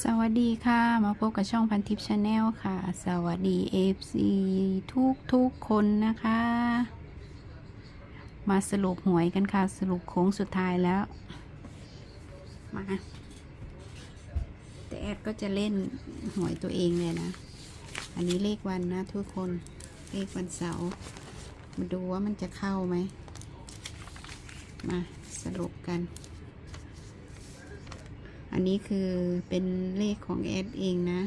สวัสดีค่ะ มาพบกับช่องพันทิปชาแนลค่ะ สวัสดี FC ทุกทุกคนนะคะ มาสรุปหวยกันค่ะ สรุปโค้งสุดท้ายแล้ว มาแต่แอดก็จะเล่นหวยตัวเองเลยนะ อันนี้เลขวันนะทุกคน เลขวันเสาร์มาดูว่ามันจะเข้าไหม มาสรุปกัน อันนี้คือเป็นเลขของแอดเองนะ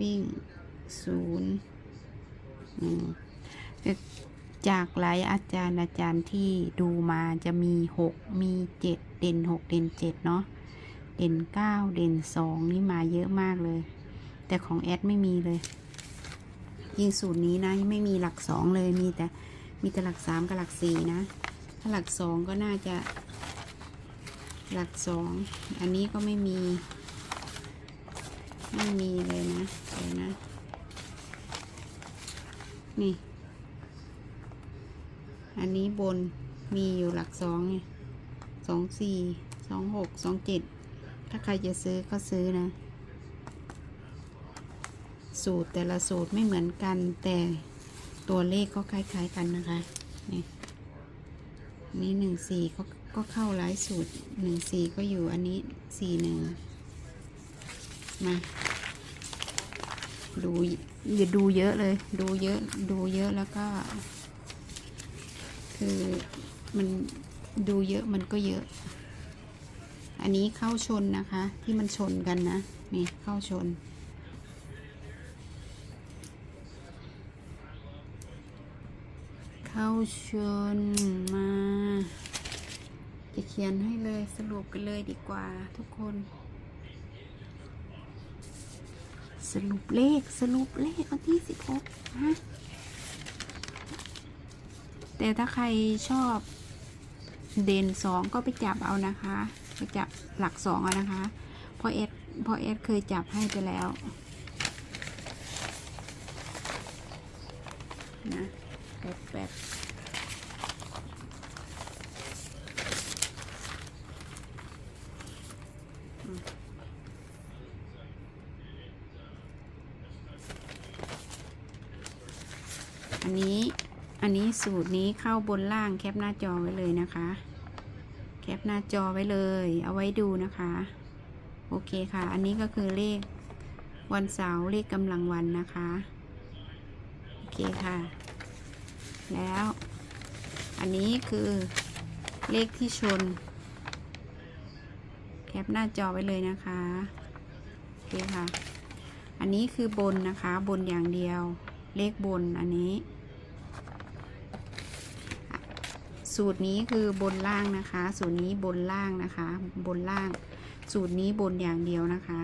วิ่งศูนย์จากหลายอาจารย์อาจารย์ที่ดูมาจะมีหกมีเจ็ดเด่นหกเด่นเจ็ดเนาะเด่นเก้าเด่นสองนี่มาเยอะมากเลย แต่ของแอดไม่มีเลย ยิ่งสูตรนี้นะไม่มีหลักสองเลยมีแต่มีแต่หลักสามกับหลักสี่นะ ถ้าหลักสองก็น่าจะ หลักสองอันนี้ก็ไม่มี ไม่มีเลยนะเดี๋ยวนะ นี่ อันนี้บนมีอยู่หลักสองไงสองสี่สองหกสองเจ็ดถ้าใครจะซื้อก็ซื้อนะ สูตรแต่ละสูตรไม่เหมือนกันแต่ตัวเลขก็คล้ายๆกันนะคะ นี่นี่หนึ่งสี่ก็ ก็เข้าหลายสูตรหนึ่งสี่ก็อยู่อันนี้สี่หนึ่งมาดูอย่าดูเยอะเลย ดูเยอะดูเยอะแล้วก็ คือมันดูเยอะมันก็เยอะ อันนี้เข้าชนนะคะ ที่มันชนกันนะนี่เข้าชน เข้าชนมา จะเขียนให้เลยสรุปกันเลยดีกว่าทุกคน สรุปเลขสรุปเลขวันที่สิบหกฮะแต่ถ้าใครชอบเด่นสองก็ไปจับเอานะคะ ไปจับหลักสองเอานะคะเพราะเอสเพราะเอสเคยจับให้ไปแล้วนะแบบแบบ อันนี้อันนี้สูตรนี้เข้าบนล่างแคปหน้าจอไว้เลยนะคะ แคปหน้าจอไว้เลย เอาไว้ดูนะคะ โอเคค่ะ อันนี้ก็คือเลขวันเสาร์เลขกำลังวันนะคะ โอเคค่ะ แล้วอันนี้คือเลขที่ชน แคปหน้าจอไว้เลยนะคะ โอเคค่ะ อันนี้คือบนนะคะบนอย่างเดียว เลขบนอันนี้ สูตรนี้คือบนล่างนะคะ สูตรนี้บนล่างนะคะ บนล่าง สูตรนี้บนอย่างเดียวนะคะ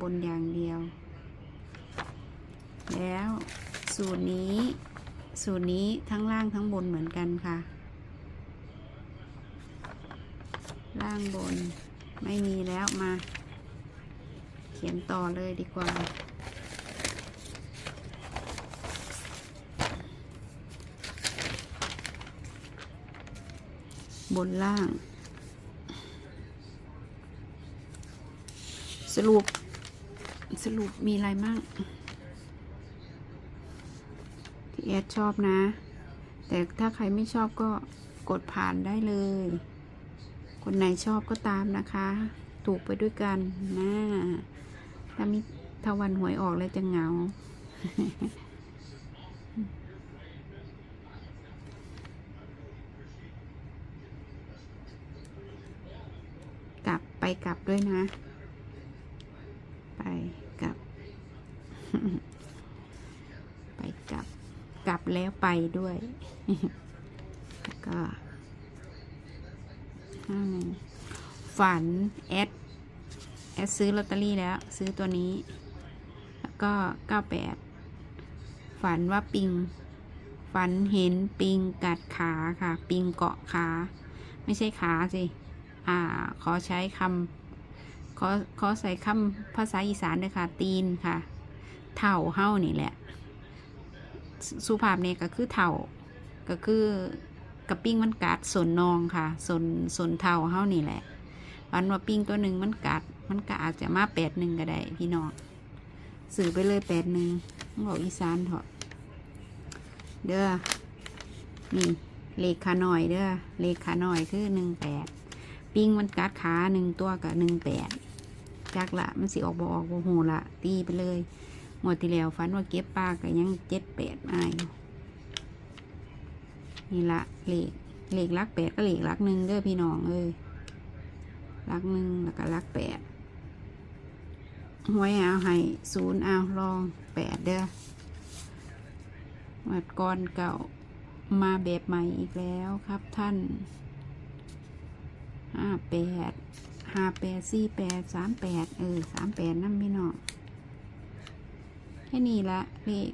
บนอย่างเดียว แล้วสูตรนี้ สูตรนี้ทั้งล่างทั้งบนเหมือนกันค่ะ ล่างบนไม่มีแล้วมา เขียนต่อเลยดีกว่า บนล่าง สรุป สรุปมีอะไรมั่งที่แอดชอบนะ แต่ถ้าใครไม่ชอบก็กดผ่านได้เลย คนไหนชอบก็ตามนะคะ ถูกไปด้วยกันนะถ้ามิถ้าวันหวยออกแล้วจะเหงา กลับไปกลับด้วยนะ ไปกลับ ไปกลับ กลับแล้วไปด้วย แล้วก็ห้าหนึ่งฝันแอดแอดซื้อลอตเตอรี่แล้ว ซื้อตัวนี้ แล้วก็เก้าแปดฝันว่าปิง ฝันเห็นปิงกัดขาค่ะ ปิงเกาะขา ไม่ใช่ขาสิ อ่าขอใช้คำขอขอใส่คำภาษาอีสานเลยค่ะ ตีนค่ะ เท่าเฮ้านี่แหละ สุภาพเนี่ยก็คือเท่าก็คือกระปิ้งมันกัดสนนองค่ะสนสนเท่าเฮ้านี่แหละฝันว่าปิ้งตัวหนึ่งมันกัด มันก็อาจจะมาแปดหนึ่งก็ได้พี่น้องสื่อไปเลยแปดหนึ่งบอกอีสานเถอะเด้อนี่เลขขาหน่อยเด้อเลขขาหน่อยคือหนึ่งแปด ปิ้งมันกัดขาหนึ่งตัวกับหนึ่งแปดจักละมันสิออกบอออกบโหละตีไปเลยหมดที่แล้วฝันว่าเก็บปลาก็ยังเจ็ดแปดมาอยู่นี่ละเหลขเหลขลักแปดก็เหลขลักหนึ่งเด้อพี่น้องเอ้ยลักหนึ่งแล้วก็ลักแปดหวยเอาให้ศูนย์เอาลองแปดเด้อวัดก่อนเก่ามาแบบใหม่อีกแล้วครับท่าน ห้าแปดห้าแปดสี่แปดสามแปดเออสามแปดนั่นพี่น้องแค่นี้ละเลข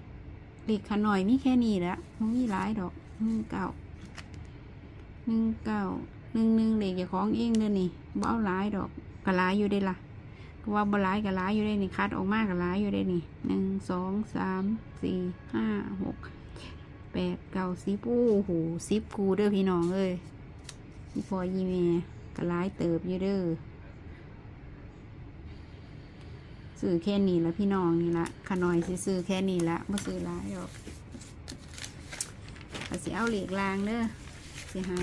เลขขาหน่อยมีแค่นี้ละมันมีหลายดอกหนึ่งเก้าหนึ่งเก้าหนึ่งหนึ่งเลขอย่าของเองเด้อนี่บ่เอาหลายดอกกะหลายอยู่ได้ละว่าบ่หลายกะหลายอยู่ได้นี่คัดออกมากกะหลายอยู่ได้นี่หนึ่งสองสามสี่ห้าหกแปดเก้าสิบโอ้โหสิบกูเด้อพี่น้องเอ้ยพี่พอยีเม กระไลายเติบอยู่เด้อซื้อแค่นี้และพี่น้องนี่ละขน่อยสิซื้อแค่นี้ละไม่ซื้อหลายหรอกก็สิเอาเหล็กลางเด้อสิให้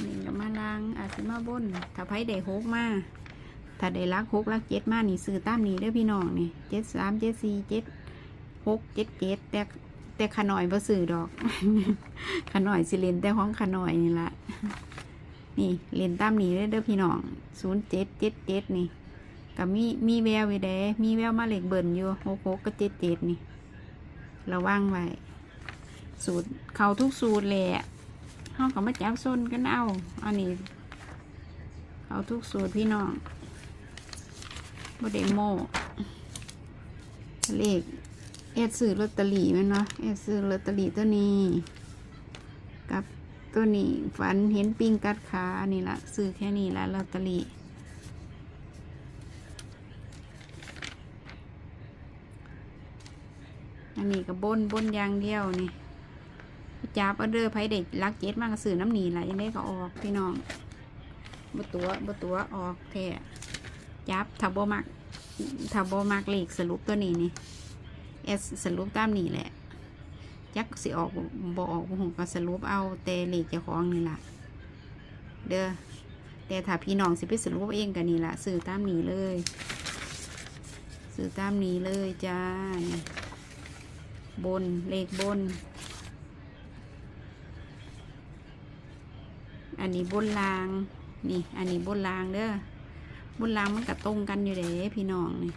เนี่ก็มาลางอาจสิมาบนถ้าไผได้หกมาถ้าได้รักหกรักเจ็ดมานี่ซื้อตามนี้เด้อพี่น้องนี่เจ็ดสามเจ็ดสี่เจ็ดหกเจ็ดเจ็ดแต่ แต่ขน่อยบ่ซื้อดอกขน่อยสิเลนแต่ของขน่อยนี่ละนี่เลนตามนี้เด้อเด้อพี่น้องศูนย์เจ็ดเจ็ดเจ็ดนี่ก็มีมีแววอยู่เด้มีแววมาเหล็กเบิ่นอยู่หกหกก็เจ็ดเจ็ดนี่ระวังไว้สูตรเขาทุกสูตรแหละห้องเขามาจับส้นกันเอาอันนี้เขาทุกสูตรพี่น้องบไดโมเลข เอดซื้อลอตเตอรี่แมันเนาะเอดซื้อลอตเตอรี่ตัวนี้ กับตัวนี้ฝันเห็นปิ้งกัดขาอันนี้ละซื้อแค่นี้ละลอตเตอรี่อันนี้ก็บนบนอย่างเดียวนี่จับเอาเด้อไผเด็กลักเจ็ดมากก็ซื้อน้ำหนีละยังได้ก็ออกพี่น้องบตัวบตัวออกแท้จับถ้าบ่มักถ้าบ่มักเลขสรุปตัวนี้นี่ เอสสรุปตามนี้แหละจักสิออกบ่ออกบ่ฮู้ก็สรุปเอาแต่เลขเจ้าของนี่ล่ะ เด้อแต่ถ้าพี่น้องสิไปสรุปเองกันนี่ล่ะซื้อตามนี้เลยซื้อตามนี้เลยจ้าบนเลขบน อันนี้บนลางนี่ อันนี้บนลางเด้อบนรางมันก็ตรงกันอยู่เด้พี่น้องนี่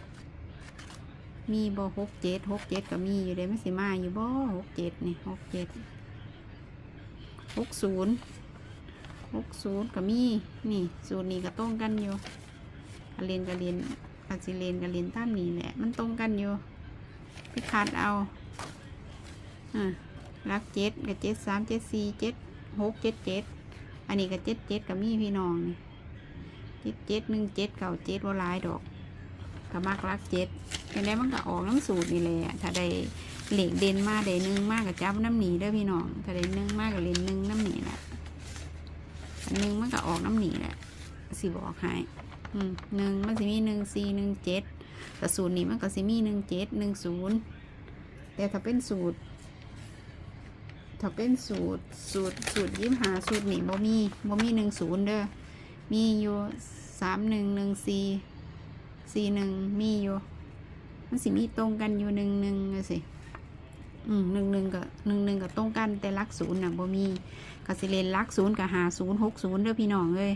มีบ่หกเจ็ดหกเจ็ดก็มีอยู่เด้ไม่สิมาอยู่บ่หกเจ็ดนี่หกเจ็ดหกศูนย์หกศูนย์ก็มี นี่ศูนย์นี่ก็ตรงกันอยู่กเรียนก็เรียนอาจิเรียนก็เรียนตามนี่แหละ มันตรงกันอยู่ไปคัดเอาอ่ารักเจ็ดกับเจ็ดสามเจ็ดสี่เจ็ดหกเจ็ดเจ็ดอันนี้ก็เจ็ดเจ็ดก็มีพี่น้องนี่เจ็ดเจ็ดหนึ่งเจ็ดเก่าเจ็ดว่าลายดอกก็มักรักเจ็ด ยังไงมันก็ออกน้ำสูตรนี่แหละถ้าได้เหล็กเด่นมากได้นึ่งมากกับจับน้ำหนีเด้อพี่น้องถ้าได้นึ่งมากกับเลนนึ่งน้ำหนีแหละนึ่งมันก็ออกน้ำหนีแหละสิบอกให้อืมหนึ่งมันสิมีหนึ่งสี่หนึ่งเจ็ดแต่สูตรนี้มันก็สิมีหนึ่งเจ็ดหนึ่งศูนย์แต่ถ้าเป็นสูตร ถ้าเป็นสูตรสูตรสูตรยิ้มหาสูตรนี่บ่มีบ่มีหนึ่งศูนย์เด้อมีอยู่สามหนึ่งหนึ่งสี่สี่หนึ่งมีอยู่ มันสิมีตรงกันอยู่หนึ่งหนึ่งสิอืมหนึ่งหนึ่งกับหนึ่งหนึ่งกับตรงกันแต่ลักศูนย์น่ะบ่มีก็สิเลนลักศูนย์กับหาศูนย์หกศูนย์เด้อพี่น้องเลย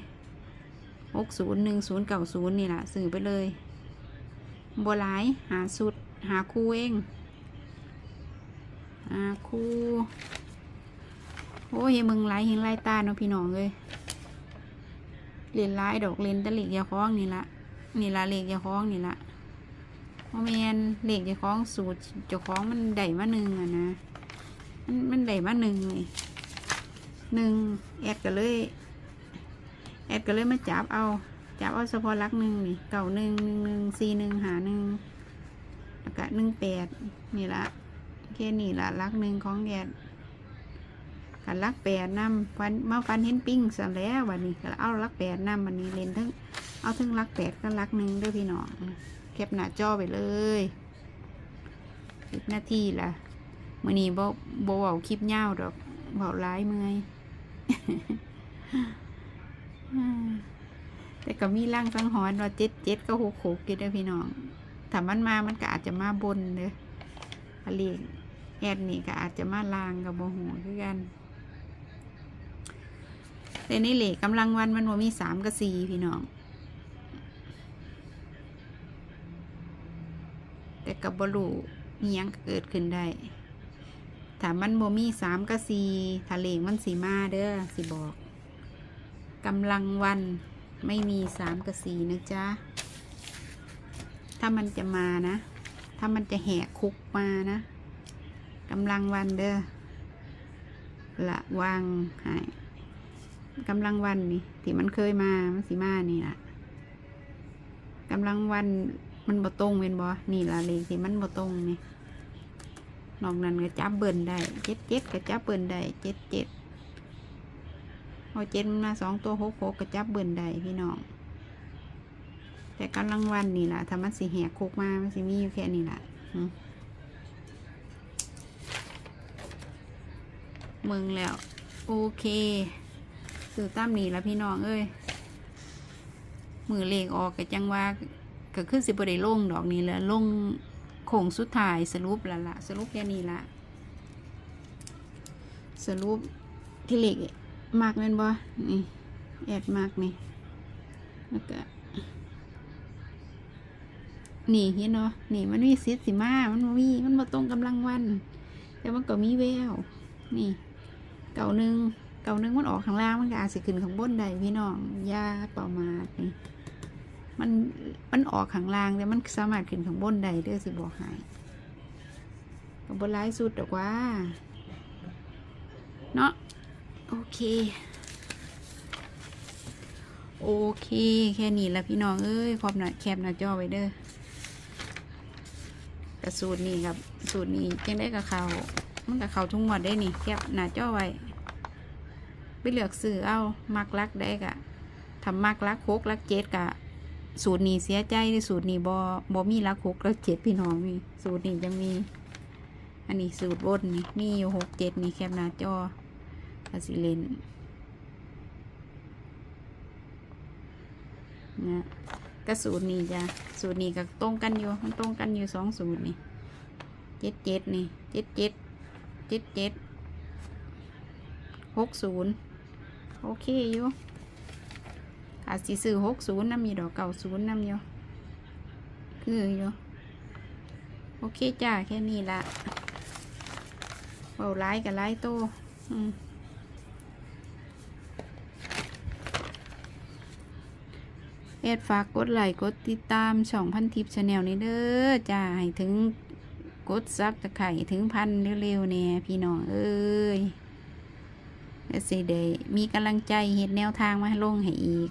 หกศูนย์หนึ่งศูนย์เก้าศูนย์นี่แหละสื่อไปเลยบัวหลายหาสุดหาคู่เองหาคู่โอ้ยมึงไล่เห็นไล่ตาเนาะพี่น้องเลยเรียนลายดอกเรนต่เหล็กยาคล้องนี่ละนี่ละเหล็กยาคล้องนี่ละ ราะแมนเหล็กยาคล้องสูตรเจ้าของมันได้มาหนึ่งอะนะ มันมันได้มาหนึ่งเลยหนึ่งแอดก็เลยแอดก็เลยมาจับเอาจับเอาเฉพาะลักหนึ่งนี่เก่าหนึ่งหนึ่งหนึ่งสี่หนึ่งหาหนึ่งแล้วก็หนึ่งแปดนี่ละแค่นี่ละลักหนึ่งของแอดกันลักแปดน้ำฟันมาฟันเห็นปิ้งซะแล้ววันนี้ก็เอาลักแปดน้ำวันนี้เล่นทั้งเอาทั้งลักแปดก็ลักหนึ่งด้วยพี่น้อง แคปหน้าจอไปเลยสิบนาทีละมื่อนี้บ่บ่เว้าคลิปยาวดอกเว้าร้ายเมื่อยแต่ก็มีร่างสังหรณ์ว่าเจ็ดเจ็ดก็หกหกอยู่เด้พี่น้องถ้ามันมามันก็อาจจะมาบนเด้ออะไรแอดนี่ก็อาจจะมาลางกับโมโหคือกัน แต่ในเหล็กกำลังวันมันว่ามีสามกับสี่พี่น้อง กับบรูมียังเกิดขึ้นได้ถ้ามันบ่มีสามกับสี่ถ้าเล็กมันสีมาเด้อสิบอกกำลังวันไม่มีสามกับสี่นะจ๊ะ ถ้ามันจะมานะ ถ้ามันจะแหกคุกมานะกำลังวันเด้อละวังหายกำลังวันนี่ที่มันเคยมา มันสีมานี่ละกำลังวัน มันบ่ตรงเป็นบ่นี่ละเลขที่มันบ่ตรงนี่นอกนั้นก็จับเบิ่นได้เจ็ดเจ็ดก็จับเบิ่นได้เจ็ดเจ็ดพอเจ็ดมันมาสองตัวหกหกก็จับเบิ่นได้พี่น้อง แต่กำลังวันนี่แหละถ้ามันสิแหกคุกมามันสิมีอยู่แค่นี้แหละมเมืองแล้ว โอเคสื่อตามนี่ละพี่น้องเอ้ยมือเลขออกกับจังว่า ก็คือสิบได้ลงดอกนี้แหละลงโค้งสุดท้ายสรุปและละสรุปแค่นี้ละสรุปที่เลขมากแม่นบ่นี่แอดมากนี่แล้วก็นี่เห็นเนาะนี่มันมีสิทธิ์สิมามันมีมันมาตรงกำลังวัน แต่มันก็มีแววนี่ เก่าหนึ่งเก่าหนึ่งมันออกข้างล่างมันก็อาจสิขึ้นข้างบนได้พี่น้องยาประมาทนี่ มันมันออกข้างล่างแต่มันสามารถขึ้นข้างบนได้เด้อสิบอกให้กับบนร้ายสุดดอกว่า เนาะโอเค โอเค แค่นี้ละพี่น้อง เอ้ย ขอบหน่อยแคบหน้าจอไว้เด้อกับสูตรนี้ครับ สูตรนี้จังได้กับเขามันกับเขาทุกงวดได้นี่แคบหน้าจอไว้ ไปเลือกซื้อเอา มักรักได้กะทำมักรักโคกรักเจ็ดกะ สูตรนี้เสียใจที่สูตรนี้บอบอมีรักโคกรักเจ็ดพี่น้องมีสูตรนี้ยังมี อันนี้สูตรบนนี่มีอยู่หกเจ็ดนี่แคบหน้าจอคาสิเลนนะก็สูตรนี้จ้ะสูตรนี้ก็ตรงกันอยู่มันตรงกันอยู่สองสูตรนี่เจ็ดเจ็ดนี่เจ็ดเจ็ดเจ็ดเจ็ดหกศูนย์โอเคอยู่ อาจสิซื้อหกศูนย์น้ำมีดอกเก่าศูนย์น้ำอยู่คืออยู่โอเคจ้าแค่นี้ละเบาไล่กับไล่โตอืมแอดฝากกดไลค์กดติดตามช่องพันทิปชาแนลนี้เด้อจ้าให้ถึงกดซับตะไคร่ถึงพันเร็วๆเนี่ยพี่น้องเอ้ยแล้วสิเดมีกำลังใจเห็นแนวทางมาลงให้อีก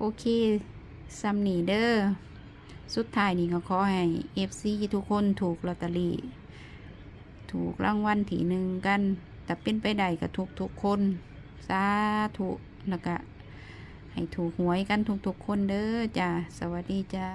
โอเคซัมนีเด้อสุดท้ายนี่ก็ขอให้เอฟซีทุกคนถูกลอตเตอรี่ ถูกรางวัลที่หนึ่งกัน แต่เป็นไปได้กับทุกทุกคน สาธุแล้วก็ให้ถูกหวยกันทุกๆคนเด้อจ้าสวัสดีจ้า